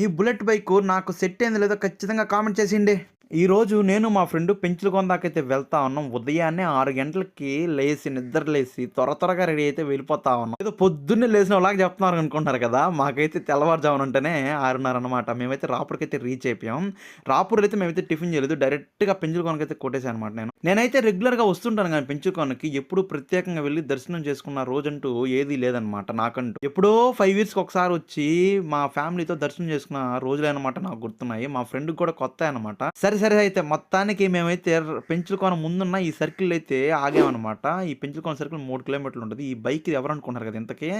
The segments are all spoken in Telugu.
ఈ బుల్లెట్ బైక్ నాకు సెట్ అయింది లేదో ఖచ్చితంగా కామెంట్ చేసిండే. ఈ రోజు నేను మా ఫ్రెండ్ పెంచుల కొందాకైతే వెళ్తా ఉన్నాం. ఉదయాన్నే ఆరు గంటలకి లేచి నిద్ర లేచి త్వర త్వరగా రెడీ అయితే వెళ్ళిపోతా ఉన్నాం. ఏదో పొద్దున్నే లేచిన వాళ్ళకి చెప్తున్నారు అనుకుంటారు కదా మాకైతే తెల్లవారుజామున ఉంటేనే ఆరున్నర అనమాట మేమైతే రాపూర్కైతే రీచ్ అయిపోయాం. రాపూర్ అయితే మేమైతే టిఫిన్ చేయలేదు డైరెక్ట్గా పెంచుల కొనకైతే కొట్టేసాను అనమాట నేను. నేనైతే రెగ్యులర్గా వస్తుంటాను కానీ పెంచుల కొనకి ఎప్పుడు ప్రత్యేకంగా వెళ్ళి దర్శనం చేసుకున్న రోజంటూ ఏదీ లేదనమాట నాకంటూ. ఎప్పుడో ఫైవ్ ఇయర్స్కి ఒకసారి వచ్చి మా ఫ్యామిలీతో దర్శనం చేసుకున్న రోజులే అనమాట నాకు గుర్తున్నాయి. మా ఫ్రెండ్ కూడా కొత్త అనమాట సరే సరే అయితే మొత్తానికి మేమైతే పెంచుకోన ముందున్న ఈ సర్కిల్ అయితే ఆగామన్నమాట. ఈ పెంచుకోన సర్కిల్ మూడు కిలోమీటర్లు ఉంటుంది. ఈ బైక్ ఎవరు అనుకుంటారు కదా ఇంతకే?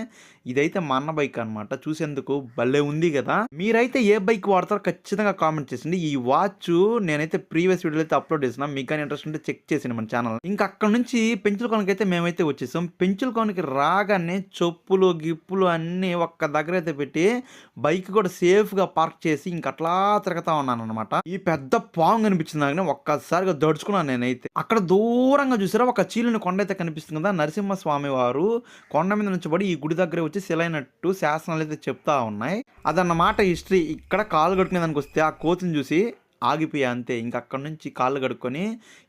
ఇదైతే మా అన్న బైక్ అనమాట చూసేందుకు భలే ఉంది కదా. మీరైతే ఏ బైక్ వాడతారో ఖచ్చితంగా కామెంట్ చేసింది ఈ వాచ్ నేనైతే ప్రీవియస్ వీడియోలో అయితే అప్లోడ్ చేసిన. మీకు కానీ ఇంట్రెస్ట్ ఉంటే చెక్ చేసింది మన ఛానల్. ఇంకా అక్కడ నుంచి పెంచులకోనకి అయితే మేమైతే వచ్చేసాం. పెంచులకోనకి రాగానే చెప్పులు గిప్పులు అన్నీ ఒక్క దగ్గర అయితే పెట్టి బైక్ కూడా సేఫ్గా పార్క్ చేసి ఇంక అట్లా తిరుగుతా ఉన్నాను అనమాట ఈ పెద్ద పాము కనిపించింది నాకు ఒక్కసారిగా దడుచుకున్నాను నేనైతే. అక్కడ దూరంగా చూసారా ఒక చీలిన కొండ అయితే కనిపిస్తుంది కదా నరసింహ స్వామి వారు కొండ మీద నుంచి పడి ఈ గుడి దగ్గర వచ్చి శిలైనట్టు శాసనాలు అయితే చెప్తా ఉన్నాయి. అదన్నమాట హిస్టరీ. ఇక్కడ కాలు కట్టుకునే దానికి వస్తే ఆ కోతిని చూసి ఆగిపోయా అంతే. ఇంకా అక్కడ నుంచి కాళ్ళు కడుక్కొని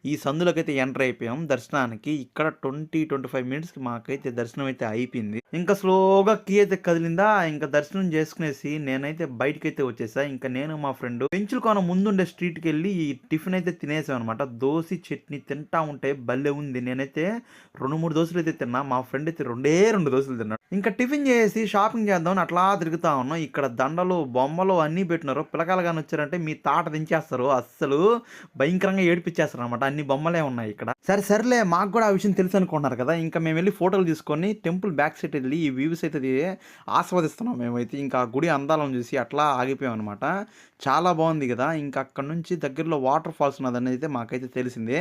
ఈ సందులోకైతే ఎంటర్ అయిపోయాం దర్శనానికి. ఇక్కడ ట్వంటీ ట్వంటీ ఫైవ్ మినిట్స్కి మాకైతే దర్శనం అయితే అయిపోయింది. ఇంకా స్లోగా కీ అయితే కదిలిందా ఇంకా దర్శనం చేసుకునేసి నేనైతే బయటకైతే వచ్చేసా. ఇంకా నేను మా ఫ్రెండ్ పెంచుల కోన ముందుండే స్ట్రీట్కి వెళ్ళి ఈ టిఫిన్ అయితే తినేసాం అనమాట దోశ చట్నీ తింటా ఉంటే భలే ఉంది. నేనైతే రెండు మూడు దోశలు అయితే తిన్నా. మా ఫ్రెండ్ అయితే రెండే రెండు దోశలు తిన్నాడు. ఇంకా టిఫిన్ చేసి షాపింగ్ చేద్దామని అట్లా తిరుగుతా ఉన్నాం. ఇక్కడ దండలు బొమ్మలు అన్నీ పెట్టినారు. పిల్లకాయలు కానీ వచ్చారంటే మీ తాట దించేస్తారు అస్సలు భయంకరంగా ఏడిపించేస్తారు అనమాట అన్ని బొమ్మలే ఉన్నాయి ఇక్కడ. సరే సర్లే మాకు కూడా ఆ విషయం తెలుసు అనుకుంటున్నారు కదా. ఇంకా మేము వెళ్ళి ఫోటోలు తీసుకొని టెంపుల్ బ్యాక్ సైడ్ వెళ్ళి ఈ వ్యూస్ అయితే ఆస్వాదిస్తున్నాం మేమైతే. ఇంకా గుడి అందాలను చూసి అట్లా ఆగిపోయాం అనమాట చాలా బాగుంది కదా. ఇంకా అక్కడ నుంచి దగ్గరలో వాటర్ ఫాల్స్ ఉన్నదని అయితే మాకైతే తెలిసిందే.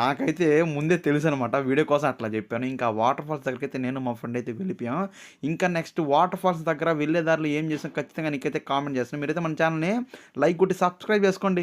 నాకైతే ముందే తెలుసు అనమాట వీడియో కోసం అట్లా చెప్పాను. ఇంకా వాటర్ ఫాల్స్ దగ్గరికి అయితే నేను మా ఫ్రెండ్ అయితే వెళ్ళిపోయాం. ఇంకా నెక్స్ట్ వాటర్ ఫాల్స్ దగ్గర వెళ్ళే దారిలో ఏం చేసాం ఖచ్చితంగా నీకైతే కామెంట్ చేస్తాను. మీరైతే మన ఛానల్ని లైక్ కొట్టి సబ్స్క్రైబ్ చేసుకోండి.